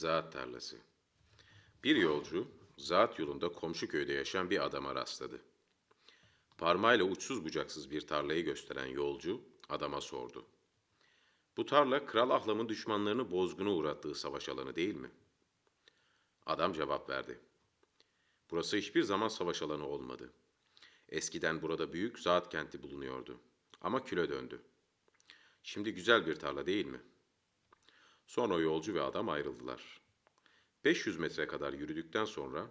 Ziraat tarlası. Bir yolcu, ziraat yolunda komşu köyde yaşayan bir adama rastladı. Parmağıyla uçsuz bucaksız bir tarlayı gösteren yolcu adama sordu. Bu tarla Kral Ahlam'ın düşmanlarını bozguna uğrattığı savaş alanı değil mi? Adam cevap verdi. Burası hiçbir zaman savaş alanı olmadı. Eskiden burada büyük ziraat kenti bulunuyordu. Ama küle döndü. Şimdi güzel bir tarla değil mi? Sonra yolcu ve adam ayrıldılar. 500 metre kadar yürüdükten sonra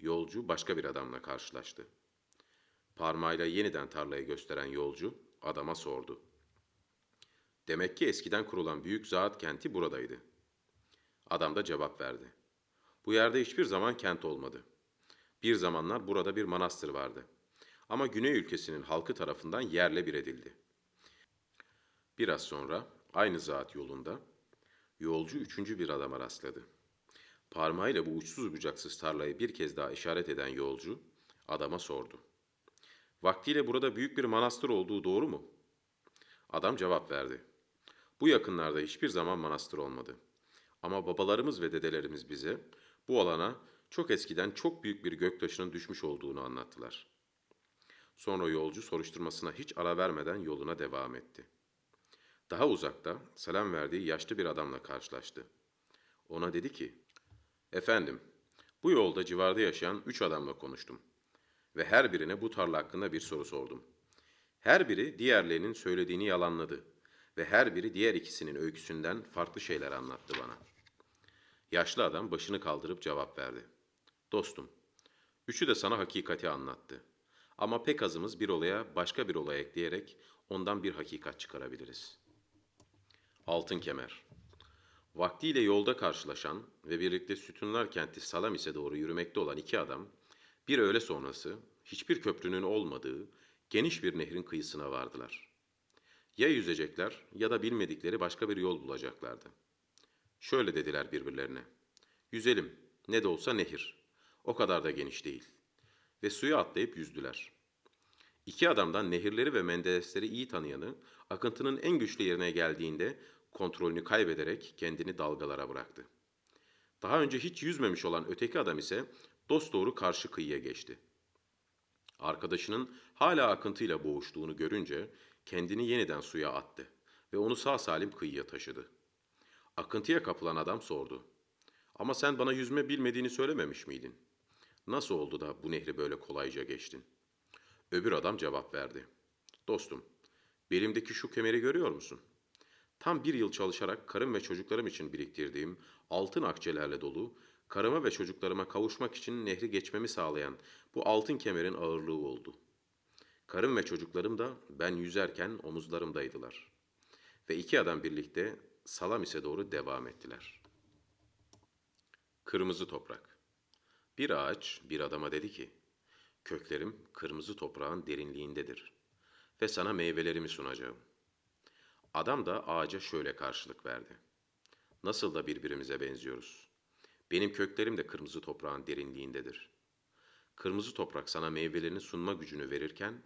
yolcu başka bir adamla karşılaştı. Parmağıyla yeniden tarlayı gösteren yolcu adama sordu. Demek ki eskiden kurulan büyük ziraat kenti buradaydı. Adam da cevap verdi. Bu yerde hiçbir zaman kent olmadı. Bir zamanlar burada bir manastır vardı. Ama Güney ülkesinin halkı tarafından yerle bir edildi. Biraz sonra aynı zat yolunda yolcu üçüncü bir adama rastladı. Parmağıyla bu uçsuz bucaksız tarlayı bir kez daha işaret eden yolcu adama sordu. Vaktiyle burada büyük bir manastır olduğu doğru mu? Adam cevap verdi. Bu yakınlarda hiçbir zaman manastır olmadı. Ama babalarımız ve dedelerimiz bize bu alana çok eskiden çok büyük bir göktaşının düşmüş olduğunu anlattılar. Sonra yolcu soruşturmasına hiç ara vermeden yoluna devam etti. Daha uzakta selam verdiği yaşlı bir adamla karşılaştı. Ona dedi ki, Efendim, bu yolda civarda yaşayan üç adamla konuştum. Ve her birine bu tarla hakkında bir soru sordum. Her biri diğerlerinin söylediğini yalanladı. Ve her biri diğer ikisinin öyküsünden farklı şeyler anlattı bana. Yaşlı adam başını kaldırıp cevap verdi. Dostum, üçü de sana hakikati anlattı. Ama pek azımız bir olaya başka bir olay ekleyerek ondan bir hakikat çıkarabiliriz. Altın Kemer Vaktiyle yolda karşılaşan ve birlikte Sütunlar kenti Salamis'e doğru yürümekte olan iki adam, bir öğle sonrası hiçbir köprünün olmadığı geniş bir nehrin kıyısına vardılar. Ya yüzecekler ya da bilmedikleri başka bir yol bulacaklardı. Şöyle dediler birbirlerine. Yüzelim, ne de olsa nehir. O kadar da geniş değil. Ve suya atlayıp yüzdüler. İki adamdan nehirleri ve menderesleri iyi tanıyanı, akıntının en güçlü yerine geldiğinde kontrolünü kaybederek kendini dalgalara bıraktı. Daha önce hiç yüzmemiş olan öteki adam ise dosdoğru karşı kıyıya geçti. Arkadaşının hala akıntıyla boğuştuğunu görünce kendini yeniden suya attı ve onu sağ salim kıyıya taşıdı. Akıntıya kapılan adam sordu. Ama sen bana yüzme bilmediğini söylememiş miydin? Nasıl oldu da bu nehri böyle kolayca geçtin? Öbür adam cevap verdi. Dostum, belimdeki şu kemeri görüyor musun? Tam bir yıl çalışarak karım ve çocuklarım için biriktirdiğim altın akçelerle dolu, karıma ve çocuklarıma kavuşmak için nehri geçmemi sağlayan bu altın kemerin ağırlığı oldu. Karım ve çocuklarım da ben yüzerken omuzlarımdaydılar. Ve iki adam birlikte Salamis'e doğru devam ettiler. Kırmızı toprak. Bir ağaç bir adama dedi ki, köklerim kırmızı toprağın derinliğindedir ve sana meyvelerimi sunacağım. Adam da ağaca şöyle karşılık verdi. Nasıl da birbirimize benziyoruz. Benim köklerim de kırmızı toprağın derinliğindedir. Kırmızı toprak sana meyvelerini sunma gücünü verirken,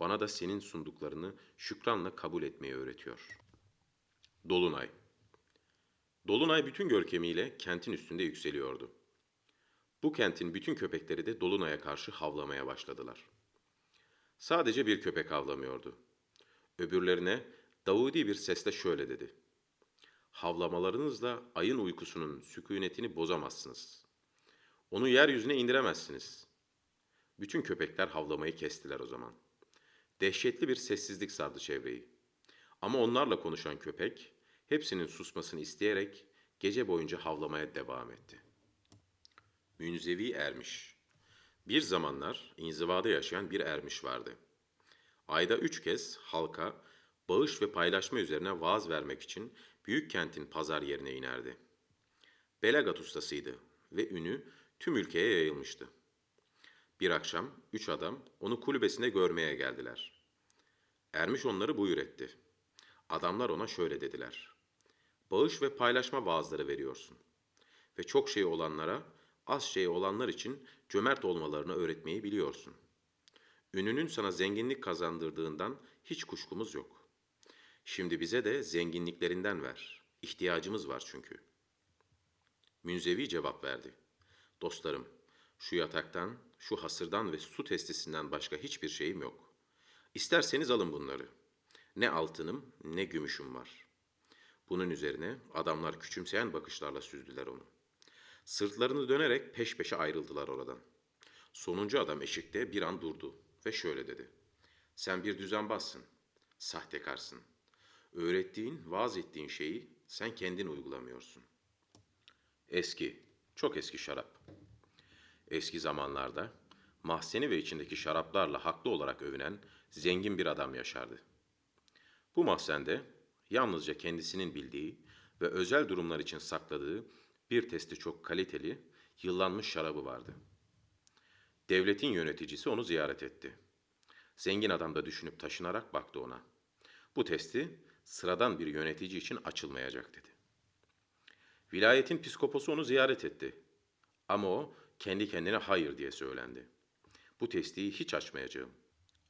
bana da senin sunduklarını şükranla kabul etmeyi öğretiyor. Dolunay Dolunay bütün görkemiyle kentin üstünde yükseliyordu. Bu kentin bütün köpekleri de Dolunay'a karşı havlamaya başladılar. Sadece bir köpek havlamıyordu. Öbürlerine Davudi bir sesle şöyle dedi. Havlamalarınızla ayın uykusunun sükunetini bozamazsınız. Onu yeryüzüne indiremezsiniz. Bütün köpekler havlamayı kestiler o zaman. Dehşetli bir sessizlik sardı çevreyi. Ama onlarla konuşan köpek, hepsinin susmasını isteyerek gece boyunca havlamaya devam etti. Münzevi Ermiş Bir zamanlar inzivada yaşayan bir ermiş vardı. Ayda üç kez halka bağış ve paylaşma üzerine vaaz vermek için büyük kentin pazar yerine inerdi. Belagat ustasıydı ve ünü tüm ülkeye yayılmıştı. Bir akşam üç adam onu kulübesinde görmeye geldiler. Ermiş onları buyur etti. Adamlar ona şöyle dediler. Bağış ve paylaşma vaazları veriyorsun. Ve çok şey olanlara, az şey olanlar için cömert olmalarını öğretmeyi biliyorsun. Ününün sana zenginlik kazandırdığından hiç kuşkumuz yok. Şimdi bize de zenginliklerinden ver. İhtiyacımız var çünkü. Münzevi cevap verdi. Dostlarım, şu yataktan, şu hasırdan ve su testisinden başka hiçbir şeyim yok. İsterseniz alın bunları. Ne altınım ne gümüşüm var. Bunun üzerine adamlar küçümseyen bakışlarla süzdüler onu. Sırtlarını dönerek peş peşe ayrıldılar oradan. Sonuncu adam eşikte bir an durdu ve şöyle dedi. Sen bir düzenbazsın, sahtekarsın. Öğrettiğin, vaaz ettiğin şeyi sen kendin uygulamıyorsun. Eski, çok eski şarap. Eski zamanlarda mahzeni ve içindeki şaraplarla haklı olarak övünen zengin bir adam yaşardı. Bu mahzende yalnızca kendisinin bildiği ve özel durumlar için sakladığı bir testi çok kaliteli, yıllanmış şarabı vardı. Devletin yöneticisi onu ziyaret etti. Zengin adam da düşünüp taşınarak baktı ona. Bu testi sıradan bir yönetici için açılmayacak dedi. Vilayetin psikoposu onu ziyaret etti. Ama o kendi kendine hayır diye söylendi. Bu testiyi hiç açmayacağım.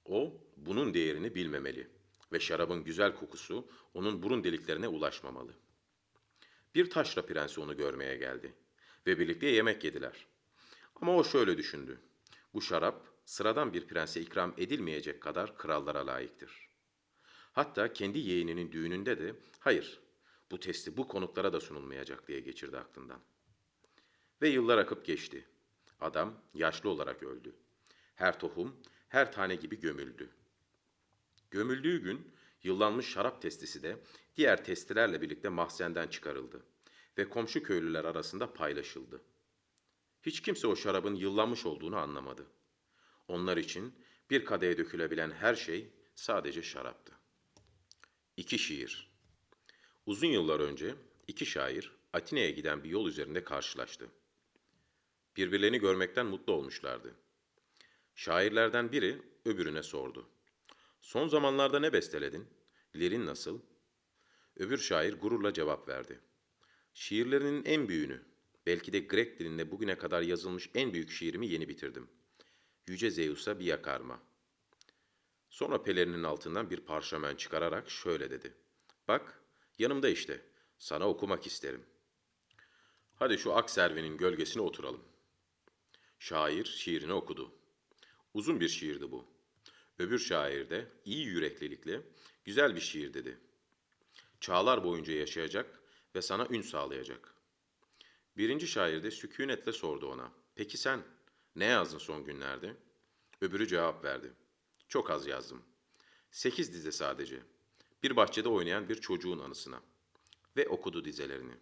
O bunun değerini bilmemeli ve şarabın güzel kokusu onun burun deliklerine ulaşmamalı. Bir taşra prensi onu görmeye geldi ve birlikte yemek yediler. Ama o şöyle düşündü. Bu şarap sıradan bir prense ikram edilmeyecek kadar krallara layıktır. Hatta kendi yeğeninin düğününde de hayır bu testi bu konuklara da sunulmayacak diye geçirdi aklından. Ve yıllar akıp geçti. Adam yaşlı olarak öldü. Her tohum, her tane gibi gömüldü. Gömüldüğü gün yıllanmış şarap testisi de diğer testilerle birlikte mahzenden çıkarıldı ve komşu köylüler arasında paylaşıldı. Hiç kimse o şarabın yıllanmış olduğunu anlamadı. Onlar için bir kadeye dökülebilen her şey sadece şaraptı. İki şiir. Uzun yıllar önce iki şair Atina'ya giden bir yol üzerinde karşılaştı. Birbirlerini görmekten mutlu olmuşlardı. Şairlerden biri öbürüne sordu. Son zamanlarda ne besteledin? Lirin nasıl? Öbür şair gururla cevap verdi. Şiirlerinin en büyüğünü, belki de Grek dilinde bugüne kadar yazılmış en büyük şiirimi yeni bitirdim. Yüce Zeus'a bir yakarma. Sonra pelerinin altından bir parşömen çıkararak şöyle dedi. Bak, yanımda işte. Sana okumak isterim. Hadi şu ak servinin gölgesine oturalım. Şair şiirini okudu. Uzun bir şiirdi bu. Öbür şair de iyi yüreklilikle güzel bir şiir dedi. Çağlar boyunca yaşayacak ve sana ün sağlayacak. Birinci şair de sükunetle sordu ona. Peki sen ne yazdın son günlerde? Öbürü cevap verdi. Çok az yazdım. Sekiz dize sadece. Bir bahçede oynayan bir çocuğun anısına. Ve okudu dizelerini.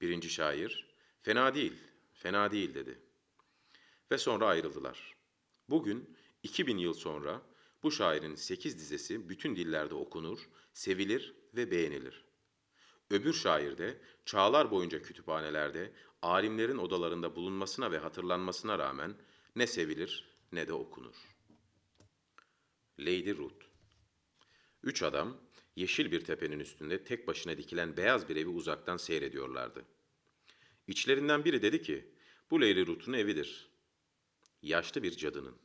Birinci şair, fena değil, fena değil dedi. Ve sonra ayrıldılar. Bugün 2000 yıl sonra bu şairin sekiz dizesi bütün dillerde okunur, sevilir ve beğenilir. Öbür şair de çağlar boyunca kütüphanelerde, alimlerin odalarında bulunmasına ve hatırlanmasına rağmen ne sevilir ne de okunur. Lady Ruth Üç adam yeşil bir tepenin üstünde tek başına dikilen beyaz bir evi uzaktan seyrediyorlardı. İçlerinden biri dedi ki, bu Lady Ruth'un evidir. Yaşlı bir cadının.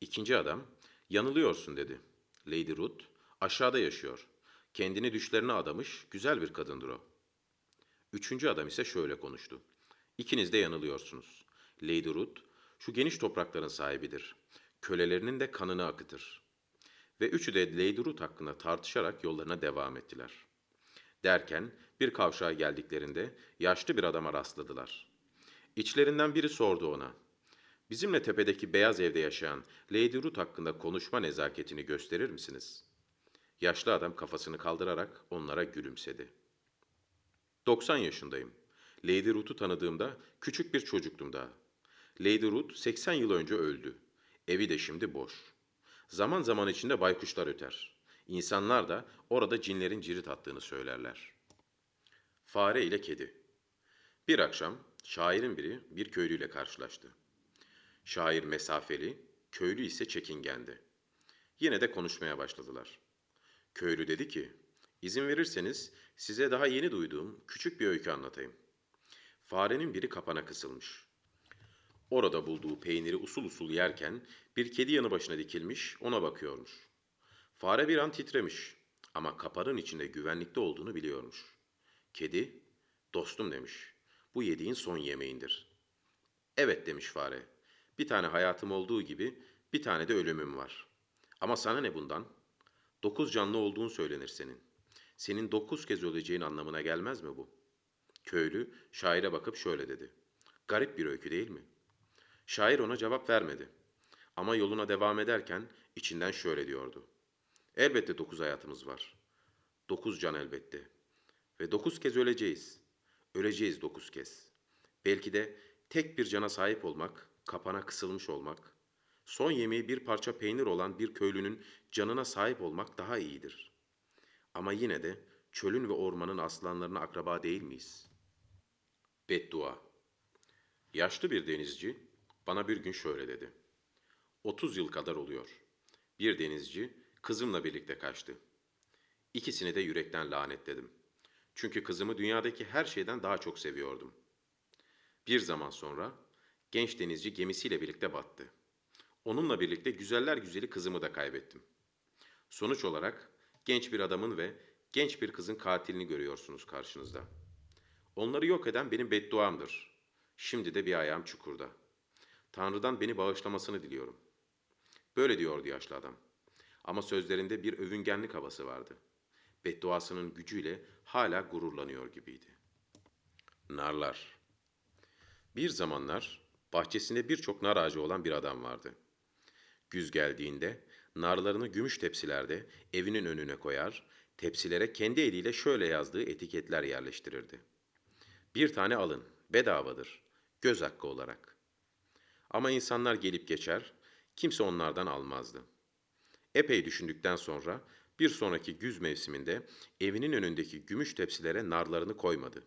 İkinci adam, yanılıyorsun dedi. Lady Ruth, aşağıda yaşıyor. Kendini düşlerine adamış, güzel bir kadındır o. Üçüncü adam ise şöyle konuştu. İkiniz de yanılıyorsunuz. Lady Ruth, şu geniş toprakların sahibidir. Kölelerinin de kanını akıtır. Ve üçü de Lady Ruth hakkında tartışarak yollarına devam ettiler. Derken bir kavşağa geldiklerinde yaşlı bir adama rastladılar. İçlerinden biri sordu ona. Bizimle tepedeki beyaz evde yaşayan Lady Ruth hakkında konuşma nezaketini gösterir misiniz? Yaşlı adam kafasını kaldırarak onlara gülümsedi. 90 yaşındayım. Lady Ruth'u tanıdığımda küçük bir çocuktum daha. Lady Ruth 80 yıl önce öldü. Evi de şimdi boş. Zaman zaman içinde baykuşlar öter. İnsanlar da orada cinlerin cirit attığını söylerler. Fare ile kedi. Bir akşam şairin biri bir köylüyle karşılaştı. Şair mesafeli, köylü ise çekingendi. Yine de konuşmaya başladılar. Köylü dedi ki, izin verirseniz size daha yeni duyduğum küçük bir öykü anlatayım. Farenin biri kapana kısılmış. Orada bulduğu peyniri usul usul yerken bir kedi yanı başına dikilmiş ona bakıyormuş. Fare bir an titremiş ama kapanın içinde güvenlikte olduğunu biliyormuş. Kedi, dostum demiş. Bu yediğin son yemeğindir. Evet demiş fare. Bir tane hayatım olduğu gibi bir tane de ölümüm var. Ama sana ne bundan? Dokuz canlı olduğun söylenir senin. Senin dokuz kez öleceğin anlamına gelmez mi bu? Köylü şaire bakıp şöyle dedi. Garip bir öykü değil mi? Şair ona cevap vermedi. Ama yoluna devam ederken içinden şöyle diyordu. Elbette dokuz hayatımız var. Dokuz can elbette. Ve dokuz kez öleceğiz. Öleceğiz dokuz kez. Belki de tek bir cana sahip olmak, kapana kısılmış olmak, son yemeği bir parça peynir olan bir köylünün canına sahip olmak daha iyidir. Ama yine de çölün ve ormanın aslanlarına akraba değil miyiz? Beddua Yaşlı bir denizci bana bir gün şöyle dedi. 30 yıl kadar oluyor. Bir denizci kızımla birlikte kaçtı. İkisini de yürekten lanetledim. Çünkü kızımı dünyadaki her şeyden daha çok seviyordum. Bir zaman sonra genç denizci gemisiyle birlikte battı. Onunla birlikte güzeller güzeli kızımı da kaybettim. Sonuç olarak genç bir adamın ve genç bir kızın katilini görüyorsunuz karşınızda. Onları yok eden benim bedduamdır. Şimdi de bir ayağım çukurda. Tanrı'dan beni bağışlamasını diliyorum. Böyle diyordu yaşlı adam. Ama sözlerinde bir övüngenlik havası vardı. Bedduasının gücüyle hala gururlanıyor gibiydi. Narlar Bir zamanlar bahçesinde birçok nar ağacı olan bir adam vardı. Güz geldiğinde narlarını gümüş tepsilerde evinin önüne koyar, tepsilere kendi eliyle şöyle yazdığı etiketler yerleştirirdi. Bir tane alın, bedavadır, göz hakkı olarak. Ama insanlar gelip geçer, kimse onlardan almazdı. Epey düşündükten sonra bir sonraki güz mevsiminde evinin önündeki gümüş tepsilere narlarını koymadı.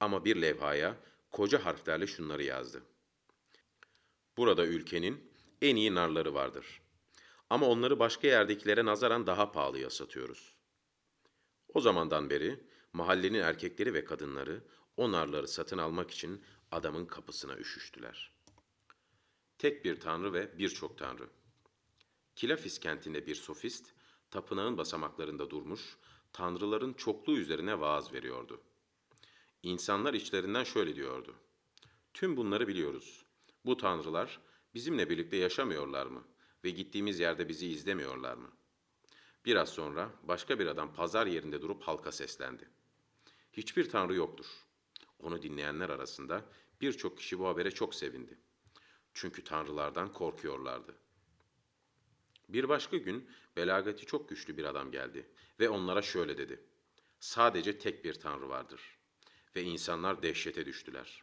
Ama bir levhaya koca harflerle şunları yazdı. Burada ülkenin en iyi narları vardır. Ama onları başka yerdekilere nazaran daha pahalıya satıyoruz. O zamandan beri mahallenin erkekleri ve kadınları o narları satın almak için adamın kapısına üşüştüler. Tek bir tanrı ve birçok tanrı. Kilafis kentinde bir sofist, tapınağın basamaklarında durmuş, tanrıların çokluğu üzerine vaaz veriyordu. İnsanlar içlerinden şöyle diyordu. Tüm bunları biliyoruz. Bu tanrılar bizimle birlikte yaşamıyorlar mı ve gittiğimiz yerde bizi izlemiyorlar mı? Biraz sonra başka bir adam pazar yerinde durup halka seslendi. Hiçbir tanrı yoktur. Onu dinleyenler arasında birçok kişi bu habere çok sevindi. Çünkü tanrılardan korkuyorlardı. Bir başka gün belagati çok güçlü bir adam geldi ve onlara şöyle dedi. Sadece tek bir tanrı vardır. Ve insanlar dehşete düştüler.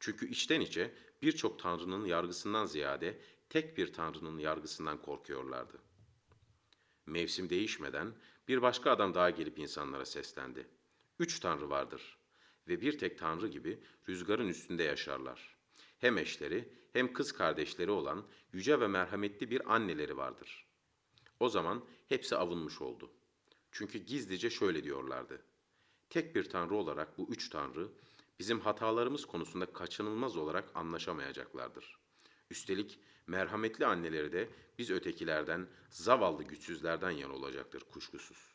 Çünkü içten içe birçok tanrının yargısından ziyade tek bir tanrının yargısından korkuyorlardı. Mevsim değişmeden bir başka adam daha gelip insanlara seslendi. Üç tanrı vardır ve bir tek tanrı gibi rüzgarın üstünde yaşarlar. Hem eşleri hem kız kardeşleri olan yüce ve merhametli bir anneleri vardır. O zaman hepsi avunmuş oldu. Çünkü gizlice şöyle diyorlardı. Tek bir tanrı olarak bu üç tanrı bizim hatalarımız konusunda kaçınılmaz olarak anlaşamayacaklardır. Üstelik merhametli anneleri de biz ötekilerden, zavallı güçsüzlerden yan olacaktır kuşkusuz.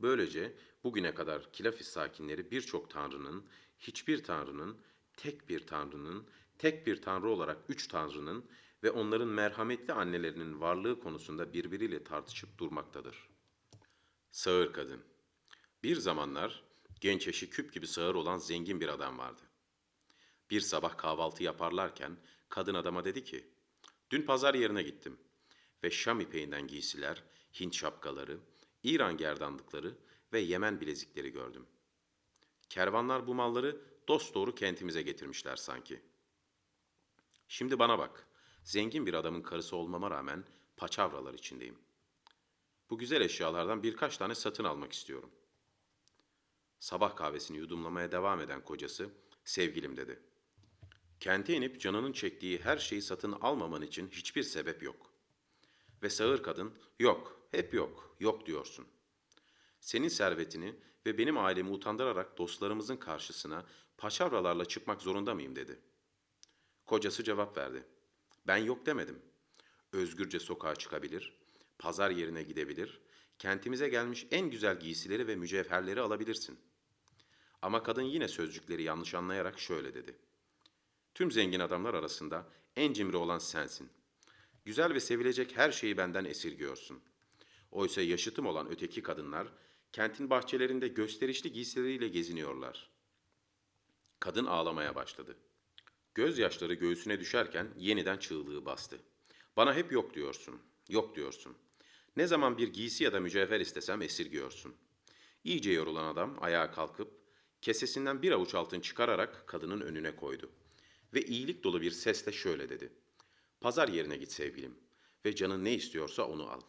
Böylece bugüne kadar Kilafis sakinleri birçok tanrının, hiçbir tanrının, tek bir tanrının, tek bir tanrı olarak üç tanrının ve onların merhametli annelerinin varlığı konusunda birbiriyle tartışıp durmaktadır. Sağır kadın Bir zamanlar genç eşi küp gibi sağır olan zengin bir adam vardı. Bir sabah kahvaltı yaparlarken kadın adama dedi ki, Dün pazar yerine gittim ve Şam ipeğinden giysiler, Hint şapkaları, İran gerdanlıkları ve Yemen bilezikleri gördüm. Kervanlar bu malları dosdoğru kentimize getirmişler sanki. Şimdi bana bak, zengin bir adamın karısı olmama rağmen paçavralar içindeyim. Bu güzel eşyalardan birkaç tane satın almak istiyorum. Sabah kahvesini yudumlamaya devam eden kocası, sevgilim dedi. Kente inip canının çektiği her şeyi satın almaman için hiçbir sebep yok. Ve sağır kadın, yok, hep yok, yok diyorsun. Senin servetini ve benim ailemi utandırarak dostlarımızın karşısına paçavralarla çıkmak zorunda mıyım dedi. Kocası cevap verdi. Ben yok demedim. Özgürce sokağa çıkabilir, pazar yerine gidebilir, kentimize gelmiş en güzel giysileri ve mücevherleri alabilirsin. Ama kadın yine sözcükleri yanlış anlayarak şöyle dedi. Tüm zengin adamlar arasında en cimri olan sensin. Güzel ve sevilecek her şeyi benden esirgiyorsun. Oysa yaşıtım olan öteki kadınlar kentin bahçelerinde gösterişli giysileriyle geziniyorlar. Kadın ağlamaya başladı. Gözyaşları göğsüne düşerken yeniden çığlığı bastı. Bana hep yok diyorsun, yok diyorsun. Ne zaman bir giysi ya da mücevher istesem esirgiyorsun. İyice yorulan adam ayağa kalkıp kesesinden bir avuç altın çıkararak kadının önüne koydu. Ve iyilik dolu bir sesle şöyle dedi. Pazar yerine git sevgilim ve canın ne istiyorsa onu al.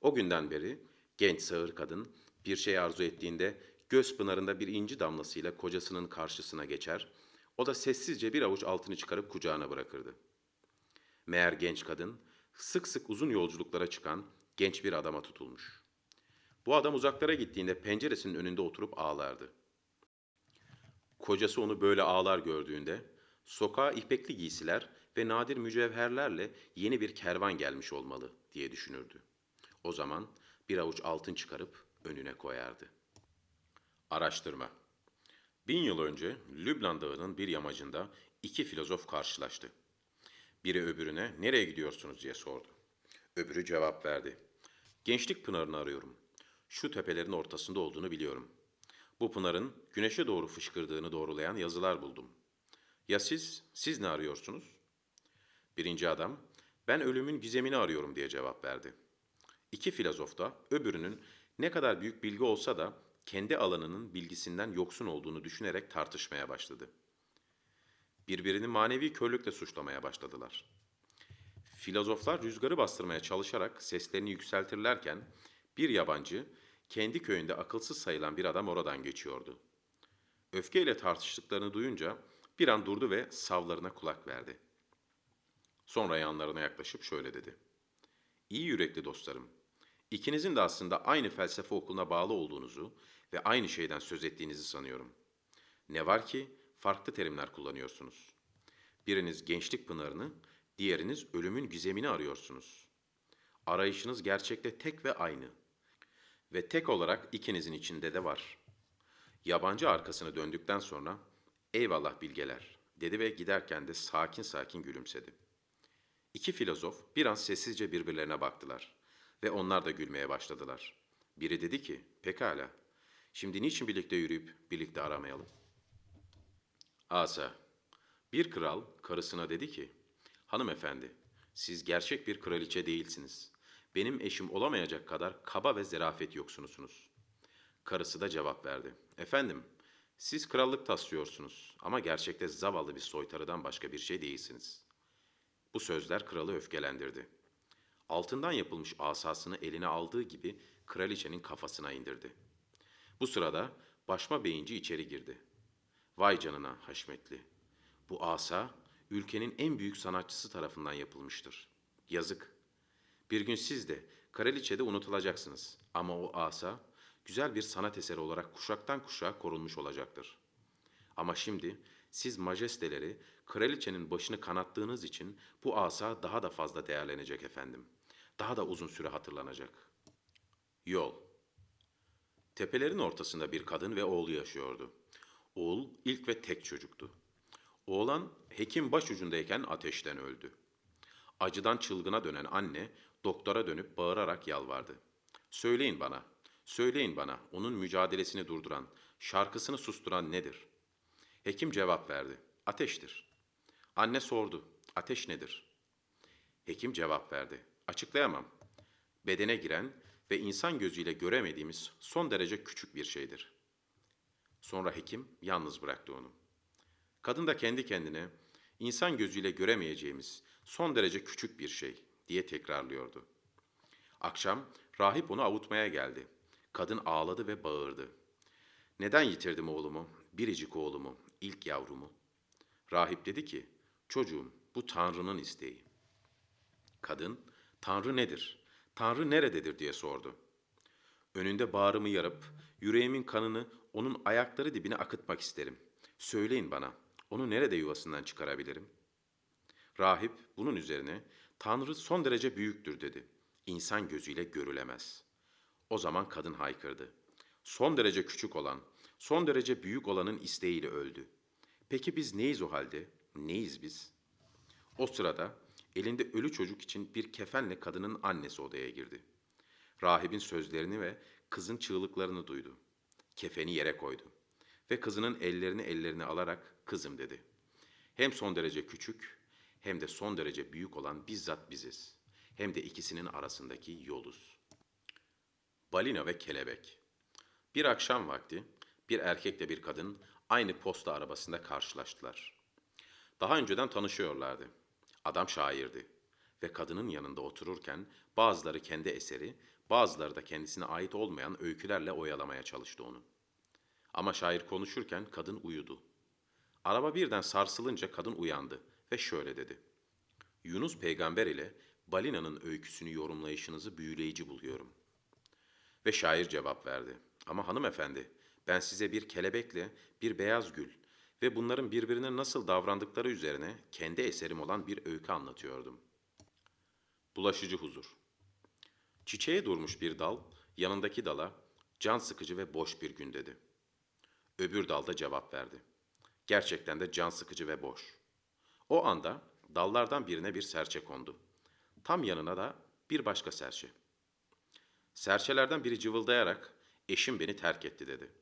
O günden beri genç sağır kadın bir şey arzu ettiğinde göz pınarında bir inci damlasıyla kocasının karşısına geçer, o da sessizce bir avuç altını çıkarıp kucağına bırakırdı. Meğer genç kadın sık sık uzun yolculuklara çıkan genç bir adama tutulmuş. Bu adam uzaklara gittiğinde penceresinin önünde oturup ağlardı. Kocası onu böyle ağlar gördüğünde sokağa ipekli giysiler ve nadir mücevherlerle yeni bir kervan gelmiş olmalı diye düşünürdü. O zaman bir avuç altın çıkarıp önüne koyardı. Araştırma Bin yıl önce Lübnan Dağı'nın bir yamacında iki filozof karşılaştı. Biri öbürüne nereye gidiyorsunuz diye sordu. Öbürü cevap verdi. Gençlik pınarını arıyorum. Şu tepelerin ortasında olduğunu biliyorum. Bu pınarın güneşe doğru fışkırdığını doğrulayan yazılar buldum. Ya siz, siz ne arıyorsunuz? Birinci adam, ben ölümün gizemini arıyorum diye cevap verdi. İki filozof da öbürünün ne kadar büyük bilgi olsa da kendi alanının bilgisinden yoksun olduğunu düşünerek tartışmaya başladı. Birbirini manevi körlükle suçlamaya başladılar. Filozoflar rüzgarı bastırmaya çalışarak seslerini yükseltirlerken bir yabancı kendi köyünde akılsız sayılan bir adam oradan geçiyordu. Öfkeyle tartıştıklarını duyunca bir an durdu ve savlarına kulak verdi. Sonra yanlarına yaklaşıp şöyle dedi. İyi yürekli dostlarım, ikinizin de aslında aynı felsefe okuluna bağlı olduğunuzu ve aynı şeyden söz ettiğinizi sanıyorum. Ne var ki farklı terimler kullanıyorsunuz. Biriniz gençlik pınarını, diğeriniz ölümün gizemini arıyorsunuz. Arayışınız gerçekte tek ve aynı. Ve tek olarak ikinizin içinde de var. Yabancı arkasını döndükten sonra, eyvallah bilgeler, dedi ve giderken de sakin sakin gülümsedi. İki filozof bir an sessizce birbirlerine baktılar ve onlar da gülmeye başladılar. Biri dedi ki, pekala, şimdi niçin birlikte yürüyüp birlikte aramayalım? Asa, bir kral karısına dedi ki, hanımefendi, siz gerçek bir kraliçe değilsiniz. Benim eşim olamayacak kadar kaba ve zerafet yoksunusunuz. Karısı da cevap verdi. Efendim, siz krallık taslıyorsunuz ama gerçekte zavallı bir soytarıdan başka bir şey değilsiniz. Bu sözler kralı öfkelendirdi. Altından yapılmış asasını eline aldığı gibi kraliçenin kafasına indirdi. Bu sırada başma beyinci içeri girdi. Vay canına haşmetli. Bu asa ülkenin en büyük sanatçısı tarafından yapılmıştır. Yazık. Bir gün siz de kraliçe de unutulacaksınız. Ama o asa güzel bir sanat eseri olarak kuşaktan kuşağa korunmuş olacaktır. Ama şimdi siz majesteleri kraliçenin başını kanattığınız için bu asa daha da fazla değerlenecek efendim. Daha da uzun süre hatırlanacak. Yol Tepelerin ortasında bir kadın ve oğlu yaşıyordu. Oğul ilk ve tek çocuktu. Oğlan hekim başucundayken ateşten öldü. Acıdan çılgına dönen anne doktora dönüp bağırarak yalvardı. Söyleyin bana, söyleyin bana onun mücadelesini durduran, şarkısını susturan nedir? Hekim cevap verdi. Ateştir. Anne sordu. Ateş nedir? Hekim cevap verdi. Açıklayamam. Bedene giren ve insan gözüyle göremediğimiz son derece küçük bir şeydir. Sonra hekim yalnız bıraktı onu. Kadın da kendi kendine insan gözüyle göremeyeceğimiz son derece küçük bir şey diye tekrarlıyordu. Akşam rahip onu avutmaya geldi. Kadın ağladı ve bağırdı. Neden yitirdim oğlumu, biricik oğlumu, ilk yavrumu? Rahip dedi ki, çocuğum bu Tanrı'nın isteği. Kadın, Tanrı nedir? Tanrı nerededir diye sordu. Önünde bağrımı yarıp, yüreğimin kanını onun ayakları dibine akıtmak isterim. Söyleyin bana, onu nerede yuvasından çıkarabilirim? Rahip bunun üzerine, Tanrı son derece büyüktür dedi. İnsan gözüyle görülemez. O zaman kadın haykırdı. Son derece küçük olan, Son derece büyük olanın isteğiyle öldü. Peki biz neyiz o halde? Neyiz biz? O sırada elinde ölü çocuk için bir kefenle kadının annesi odaya girdi. Rahibin sözlerini ve kızın çığlıklarını duydu. Kefeni yere koydu ve kızının ellerini ellerine alarak kızım dedi. Hem son derece küçük hem de son derece büyük olan bizzat biziz. Hem de ikisinin arasındaki yoluz. Balina ve kelebek. Bir akşam vakti bir erkekle bir kadın aynı posta arabasında karşılaştılar. Daha önceden tanışıyorlardı. Adam şairdi ve kadının yanında otururken bazıları kendi eseri, bazıları da kendisine ait olmayan öykülerle oyalamaya çalıştı onu. Ama şair konuşurken kadın uyudu. Araba birden sarsılınca kadın uyandı ve şöyle dedi. Yunus peygamber ile balinanın öyküsünü yorumlayışınızı büyüleyici buluyorum. Ve şair cevap verdi. Ama hanımefendi, ben size bir kelebekle bir beyaz gül ve bunların birbirine nasıl davrandıkları üzerine kendi eserim olan bir öykü anlatıyordum. Bulaşıcı huzur. Çiçeğe durmuş bir dal, yanındaki dala can sıkıcı ve boş bir gün dedi. Öbür dal da cevap verdi. Gerçekten de can sıkıcı ve boş. O anda dallardan birine bir serçe kondu. Tam yanına da bir başka serçe. Serçelerden biri cıvıldayarak eşim beni terk etti dedi.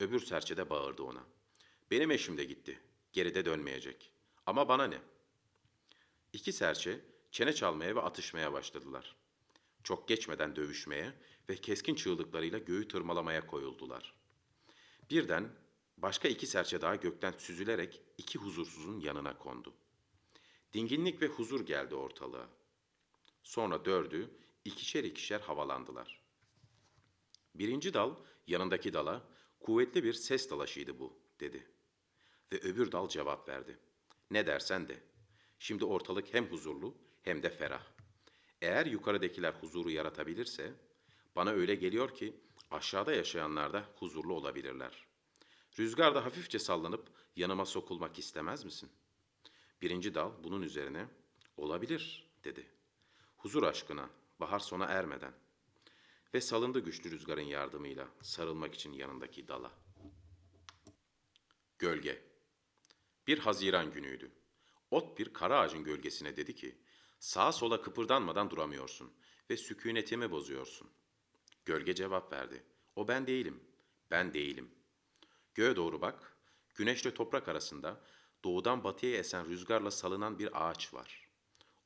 Öbür serçe de bağırdı ona. Benim eşim de gitti. Geride dönmeyecek. Ama bana ne? İki serçe çene çalmaya ve atışmaya başladılar. Çok geçmeden dövüşmeye ve keskin çığlıklarıyla göğü tırmalamaya koyuldular. Birden başka iki serçe daha gökten süzülerek iki huzursuzun yanına kondu. Dinginlik ve huzur geldi ortalığa. Sonra dördü ikişer ikişer havalandılar. Birinci dal yanındaki dala kuvvetli bir ses dalaşıydı bu dedi. Ve öbür dal cevap verdi. Ne dersen de. Şimdi ortalık hem huzurlu hem de ferah. Eğer yukarıdakiler huzuru yaratabilirse bana öyle geliyor ki aşağıda yaşayanlar da huzurlu olabilirler. Rüzgarda hafifçe sallanıp yanıma sokulmak istemez misin? Birinci dal bunun üzerine olabilir dedi. Huzur aşkına bahar sona ermeden ve salındı güçlü rüzgarın yardımıyla sarılmak için yanındaki dala. Gölge. Bir Haziran günüydü. Ot bir kara ağacın gölgesine dedi ki, sağa sola kıpırdanmadan duramıyorsun ve sükunetimi bozuyorsun. Gölge cevap verdi. O ben değilim, ben değilim. Göğe doğru bak, güneşle toprak arasında doğudan batıya esen rüzgarla salınan bir ağaç var.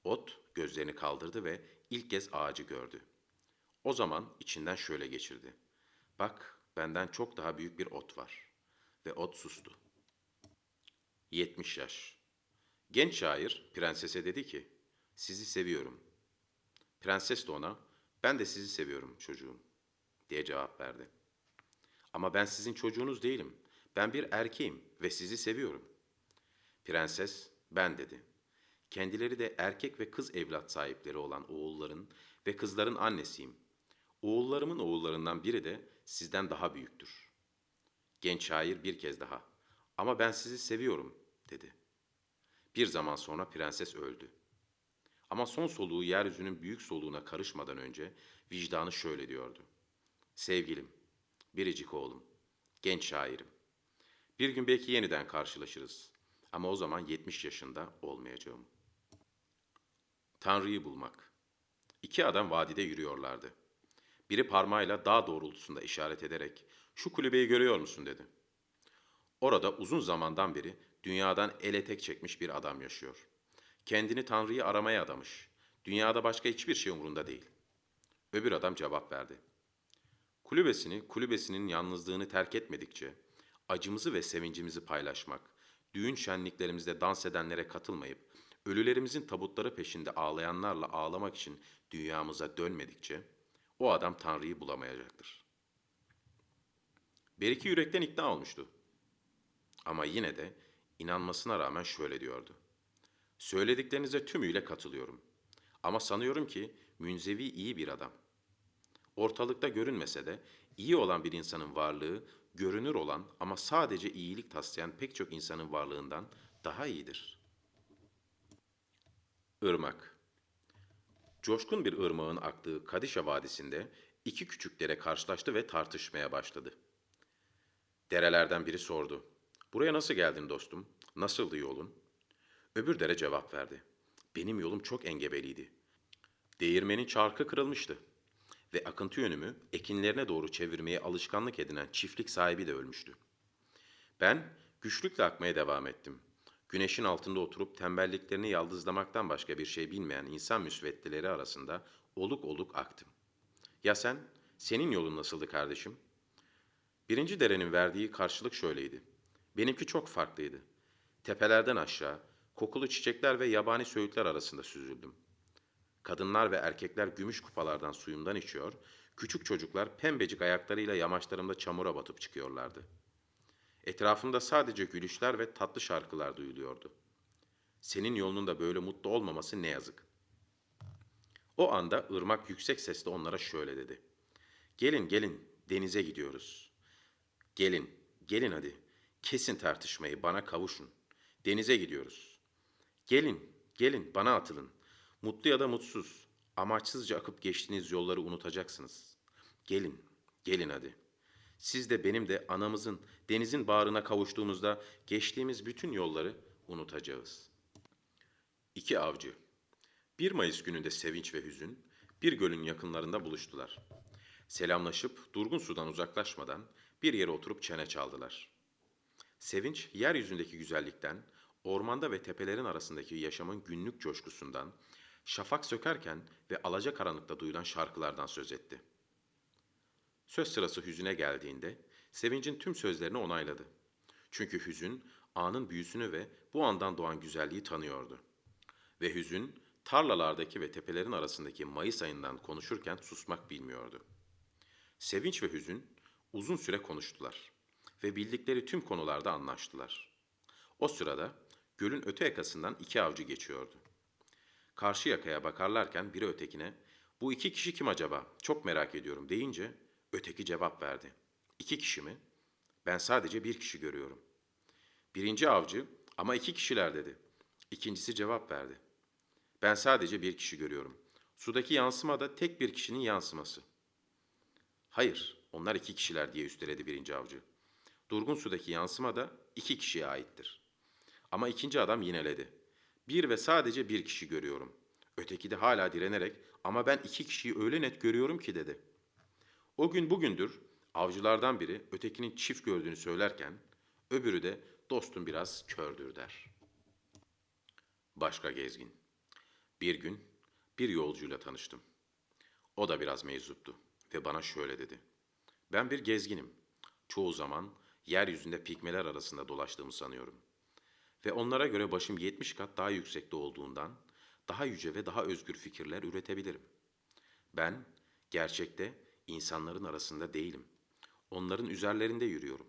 Ot gözlerini kaldırdı ve ilk kez ağacı gördü. O zaman içinden şöyle geçirdi. Bak benden çok daha büyük bir ot var. Ve ot sustu. 70 yaş. Genç şair prensese dedi ki, sizi seviyorum. Prenses de ona, ben de sizi seviyorum çocuğum diye cevap verdi. Ama ben sizin çocuğunuz değilim. Ben bir erkeğim ve sizi seviyorum. Prenses, ben dedi. Kendileri de erkek ve kız evlat sahipleri olan oğulların ve kızların annesiyim. Oğullarımın oğullarından biri de sizden daha büyüktür. Genç şair bir kez daha, ama ben sizi seviyorum, dedi. Bir zaman sonra prenses öldü. Ama son soluğu yeryüzünün büyük soluğuna karışmadan önce vicdanı şöyle diyordu. Sevgilim, biricik oğlum, genç şairim. Bir gün belki yeniden karşılaşırız. Ama o zaman 70 yaşında olmayacağım. Tanrı'yı bulmak. İki adam vadide yürüyorlardı. Biri parmağıyla dağ doğrultusunda işaret ederek şu kulübeyi görüyor musun dedi. Orada uzun zamandan beri dünyadan ele tek çekmiş bir adam yaşıyor. Kendini Tanrı'yı aramaya adamış. Dünyada başka hiçbir şey umurunda değil. Öbür adam cevap verdi. Kulübesini, kulübesinin yalnızlığını terk etmedikçe, acımızı ve sevincimizi paylaşmak, düğün şenliklerimizde dans edenlere katılmayıp, ölülerimizin tabutları peşinde ağlayanlarla ağlamak için dünyamıza dönmedikçe, o adam Tanrı'yı bulamayacaktır. Beriki yürekten ikna olmuştu. Ama yine de inanmasına rağmen şöyle diyordu. Söylediklerinize tümüyle katılıyorum. Ama sanıyorum ki Münzevi iyi bir adam. Ortalıkta görünmese de iyi olan bir insanın varlığı görünür olan ama sadece iyilik taslayan pek çok insanın varlığından daha iyidir. Irmak Coşkun bir ırmağın aktığı Kadişa Vadisi'nde iki küçük dere karşılaştı ve tartışmaya başladı. Derelerden biri sordu. Buraya nasıl geldin dostum? Nasıldı yolun? Öbür dere cevap verdi. Benim yolum çok engebeliydi. Değirmenin çarkı kırılmıştı. Ve akıntı yönümü ekinlerine doğru çevirmeye alışkanlık edinen çiftlik sahibi de ölmüştü. Ben güçlükle akmaya devam ettim. Güneşin altında oturup tembelliklerini yaldızlamaktan başka bir şey bilmeyen insan müsveddeleri arasında oluk oluk aktım. Ya sen? Senin yolun nasıldı kardeşim? Birinci derenin verdiği karşılık şöyleydi. Benimki çok farklıydı. Tepelerden aşağı, kokulu çiçekler ve yabani söğütler arasında süzüldüm. Kadınlar ve erkekler gümüş kupalardan suyumdan içiyor, küçük çocuklar pembecik ayaklarıyla yamaçlarımda çamura batıp çıkıyorlardı. Etrafımda sadece gülüşler ve tatlı şarkılar duyuluyordu. Senin yolunun da böyle mutlu olmaması ne yazık. O anda ırmak yüksek sesle onlara şöyle dedi. Gelin gelin denize gidiyoruz. Gelin, gelin hadi. Kesin tartışmayı, bana kavuşun. Denize gidiyoruz. Gelin, gelin bana atılın. Mutlu ya da mutsuz, amaçsızca akıp geçtiğiniz yolları unutacaksınız. Gelin, gelin hadi. Siz de benim de anamızın denizin bağrına kavuştuğumuzda geçtiğimiz bütün yolları unutacağız. İki avcı. 1 Mayıs gününde sevinç ve hüzün bir gölün yakınlarında buluştular. Selamlaşıp durgun sudan uzaklaşmadan bir yere oturup çene çaldılar. Sevinç, yeryüzündeki güzellikten, ormanda ve tepelerin arasındaki yaşamın günlük coşkusundan, şafak sökerken ve alacakaranlıkta duyulan şarkılardan söz etti. Söz sırası hüzüne geldiğinde, sevincin tüm sözlerini onayladı. Çünkü hüzün, anın büyüsünü ve bu andan doğan güzelliği tanıyordu. Ve hüzün, tarlalardaki ve tepelerin arasındaki Mayıs ayından konuşurken susmak bilmiyordu. Sevinç ve hüzün uzun süre konuştular ve bildikleri tüm konularda anlaştılar. O sırada gölün öte yakasından iki avcı geçiyordu. Karşı yakaya bakarlarken biri ötekine bu iki kişi kim acaba çok merak ediyorum deyince öteki cevap verdi. İki kişi mi? Ben sadece bir kişi görüyorum. Birinci avcı ama iki kişiler dedi. İkincisi cevap verdi. Ben sadece bir kişi görüyorum. Sudaki yansıma da tek bir kişinin yansıması. Hayır, onlar iki kişiler diye üsteledi birinci avcı. Durgun sudaki yansıma da iki kişiye aittir. Ama ikinci adam yineledi. Bir ve sadece bir kişi görüyorum. Öteki de hala direnerek ama ben iki kişiyi öyle net görüyorum ki dedi. O gün bugündür avcılardan biri ötekinin çift gördüğünü söylerken öbürü de dostum biraz kördür der. Başka gezgin. Bir gün bir yolcuyla tanıştım. O da biraz meczuptu ve bana şöyle dedi. Ben bir gezginim. Çoğu zaman yeryüzünde pikmeler arasında dolaştığımı sanıyorum. Ve onlara göre başım 70 kat daha yüksekte olduğundan daha yüce ve daha özgür fikirler üretebilirim. Ben gerçekte insanların arasında değilim. Onların üzerlerinde yürüyorum.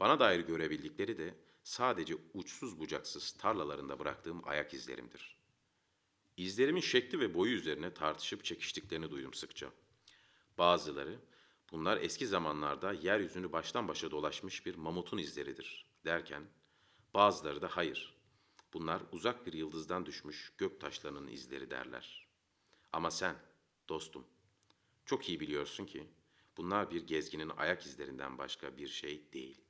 Bana dair görebildikleri de sadece uçsuz bucaksız tarlalarında bıraktığım ayak izlerimdir. İzlerimin şekli ve boyu üzerine tartışıp çekiştiklerini duydum sıkça. Bazıları bunlar eski zamanlarda yeryüzünü baştan başa dolaşmış bir mamutun izleridir derken bazıları da hayır. Bunlar uzak bir yıldızdan düşmüş gök taşlarının izleri derler. Ama sen dostum çok iyi biliyorsun ki bunlar bir gezginin ayak izlerinden başka bir şey değil.